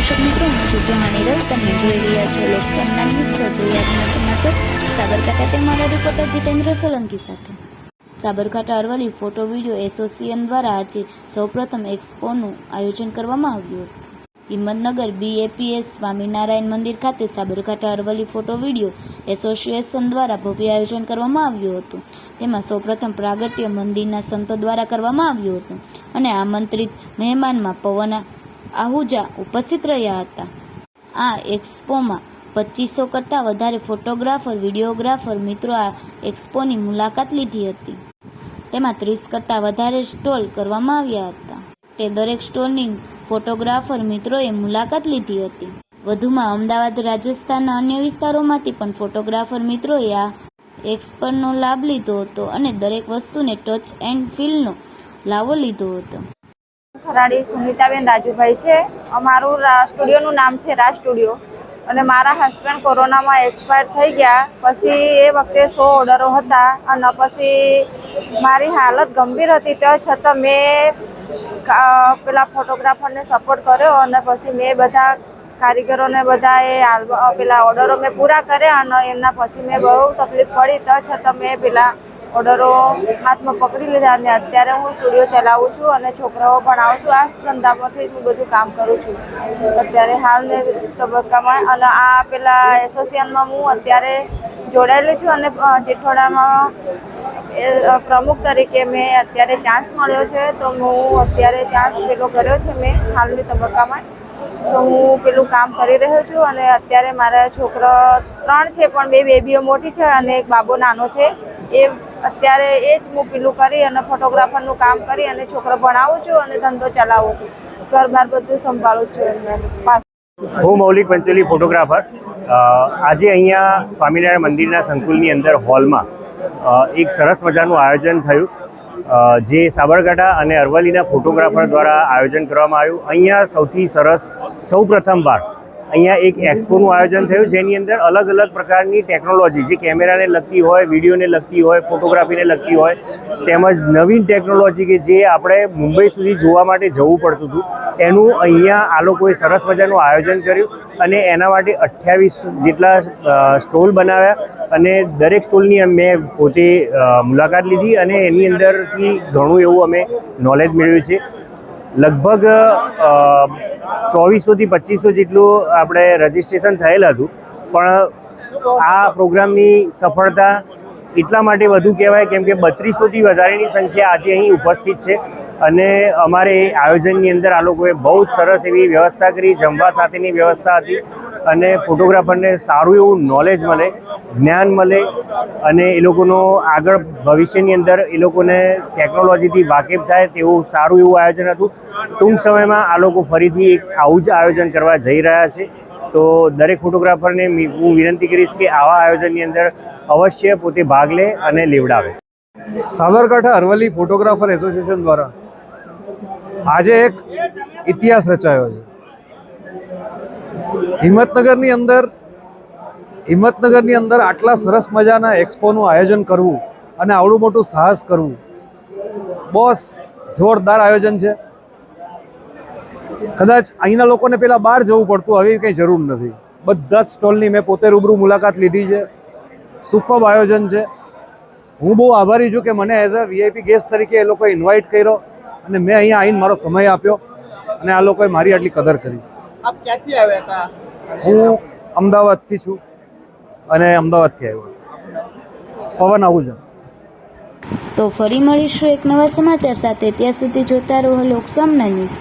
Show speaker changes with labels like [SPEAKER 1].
[SPEAKER 1] દર્શક મિત્રો હું છું રવ તમે જોઈ રહ્યા છો લોકસમના ન્યૂઝ તો જોઈએ સમાચાર સાબરકાંઠાથી મારા રિપોર્ટર જીતેન્દ્ર સોલંકી સાથે Sabarkantha Aravalli photo video association દ્વારા આજે સૌપ્રથમ એક્સપોનું આયોજન કરવામાં આવ્યું હતું। હિંમતનગર બીએપીએસ સ્વામિનારાયણ મંદિર ખાતે Sabarkantha Aravalli photo video association દ્વારા ભવ્ય આયોજન કરવામાં આવ્યું હતું। તેમાં સૌપ્રથમ પ્રાગટ્ય મંદિરના સંતો દ્વારા કરવામાં આવ્યું હતું। અને આમંત્રિત મહેમાનમાં પવન આહુજા ઉપસ્થિત રહ્યા હતા. આ એક્સપોમાં પચીસો કરતાં વધારે ફોટોગ્રાફર, વિડીયોગ્રાફર મિત્રો આ એક્સપોની મુલાકાત લીધી હતી. તેમાં ત્રીસ કરતાં વધારે સ્ટોલ કરવામાં આવ્યા હતા. તે દરેક સ્ટોલની ફોટોગ્રાફર મિત્રોએ મુલાકાત લીધી હતી. વધુમાં અમદાવાદ, રાજસ્થાનના અન્ય વિસ્તારોમાંથી પણ ફોટોગ્રાફર મિત્રોએ આ એક્સપોનો લાભ લીધો હતો અને દરેક વસ્તુને ટચ એન્ડ ફીલનો લાવો લીધો હતો.
[SPEAKER 2] ખરાડી સુનિતાબેન રાજુભાઈ છે. અમારું સ્ટુડિયોનું નામ છે રાજ સ્ટુડિયો. અને મારા હસબન્ડ કોરોનામાં એક્સપાયર થઈ ગયા. પછી એ વખતે સો ઓર્ડરો હતા અને પછી મારી હાલત ગંભીર હતી. તો છતાં મેં પેલા ફોટોગ્રાફરને સપોર્ટ કર્યો અને પછી મેં બધા કારીગરોને બધા એ પેલા ઓર્ડરો મેં પૂરા કર્યા અને એમના પછી મેં બહુ તકલીફ પડી. તો છતાં મેં પેલા ઓર્ડરો હાથમાં પકડી લીધા અને અત્યારે હું સ્ટુડિયો ચલાવું છું અને છોકરાઓ ભણાવું છું આ ધંધામાંથી હું બધું કામ કરું છું. અત્યારે હાલને તબક્કામાં અને આ પેલા એસોસિએશનમાં હું અત્યારે જોડાયેલી છું અને જેઠવાડામાં પ્રમુખ તરીકે મેં અત્યારે ચાન્સ મળ્યો છે. તો હું અત્યારે ચાન્સ પેલો કર્યો છે મેં હાલની તબક્કામાં. તો હું પેલું કામ કરી રહ્યો છું અને અત્યારે મારા છોકરા ત્રણ છે, પણ બે બેબીઓ મોટી છે અને એક બાબો નાનો છે. એ અત્યારે એ જ હું પેલું કરી અને ફોટોગ્રાફરનું કામ કરી અને છોકરો ભણાવું છું અને ધંધો ચલાવું છું. ઘર બાર બધું સંભાળું છું એમને.
[SPEAKER 3] હું મૌલિક પંચોલી ફોટોગ્રાફર. આજે અહીંયા સ્વામિનારાયણ મંદિરના સંકુલની અંદર હોલમાં એક સરસ મજાનું આયોજન થયું. જે સાબરકાંઠા અને અરવલ્લીના ફોટોગ્રાફર દ્વારા આયોજન કરવામાં આવ્યું. અહીંયા સૌથી સરસ સૌ પ્રથમવાર અહીંયા એક એક્સપોનું આયોજન થયું, જેની અંદર અલગ અલગ પ્રકારની ટેકનોલોજી જે કેમેરાને લગતી હોય, વિડીયોને લગતી હોય ફોટોગ્રાફીને લગતી હોય, તેમજ નવીન ટેકનોલોજી કે જે આપણે મુંબઈ સુધી જોવા માટે જવું પડતું હતું, એનું અહીંયા આ લોકોએ સરસ મજાનું આયોજન કર્યું અને એના માટે અઠ્યાવીસ જેટલા સ્ટોલ બનાવ્યા અને દરેક સ્ટોલની મેં પોતે મુલાકાત લીધી અને એની અંદરથી ઘણું એવું અમે નોલેજ મેળવ્યું છે. લગભગ ચોવીસોથી પચીસો જેટલું આપણે રજિસ્ટ્રેશન થયેલ હતું. પણ આ પ્રોગ્રામની સફળતા એટલા માટે વધુ કહેવાય કેમ કે બત્રીસોથી વધારેની સંખ્યા આજે અહીં ઉપસ્થિત છે. અને અમારે આયોજનની અંદર આ લોકોએ બહુ જ સરસ એવી વ્યવસ્થા કરી, જમવા સાથેની વ્યવસ્થા હતી અને ફોટોગ્રાફરને સારું એવું નોલેજ મળે. જ્ઞાન મળે અને એ લોકોનો આગળ ભવિષ્યની અંદર એ લોકોને ટેકનોલોજીથી વાકેફ થાય તેવું સારું એવું આયોજન હતું. ટૂંક સમયમાં આ લોકો ફરીથી એક આવું જ આયોજન કરવા જઈ રહ્યા છે. તો દરેક ફોટોગ્રાફરને હું વિનંતી કરીશ કે આવા આયોજનની અંદર અવશ્ય પોતે ભાગ લે અને લેવડાવે.
[SPEAKER 4] સાબરકાંઠા અરવલ્લી ફોટોગ્રાફર એસોસિએશન દ્વારા આજે એક ઇતિહાસ રચાયો છે. હિંમતનગરની અંદર હિંમતનગરની અંદર આટલા સરસ મજાના એક્સપોનું આયોજન કરવું અને આવડું મોટું સાહસ કરવું. બોસ જોરદાર આયોજન છે. કદાચ અહીંના લોકોને પહેલાં બહાર જવું પડતું હવે કંઈ જરૂર નથી. બધા જ સ્ટોલની મેં પોતે રૂબરૂ મુલાકાત લીધી છે. સુપર આયોજન છે. હું બહુ આભારી છું કે મને એઝ અ વીઆઈપી ગેસ્ટ તરીકે એ લોકોએ ઇન્વાઇટ કર્યો અને મેં અહીંયા આવીને મારો સમય આપ્યો અને આ લોકોએ મારી આટલી કદર કરી.
[SPEAKER 5] આપ ક્યાંથી આવ્યા હતા?
[SPEAKER 4] હું અમદાવાદથી છું. અને અમદાવાદથી આવ્યો છું. પવન આહુજા.
[SPEAKER 1] તો ફરી મળીશું એક નવા સમાચાર સાથે. ત્યાં સુધી જોતા રહો લોકસમના ન્યૂઝ.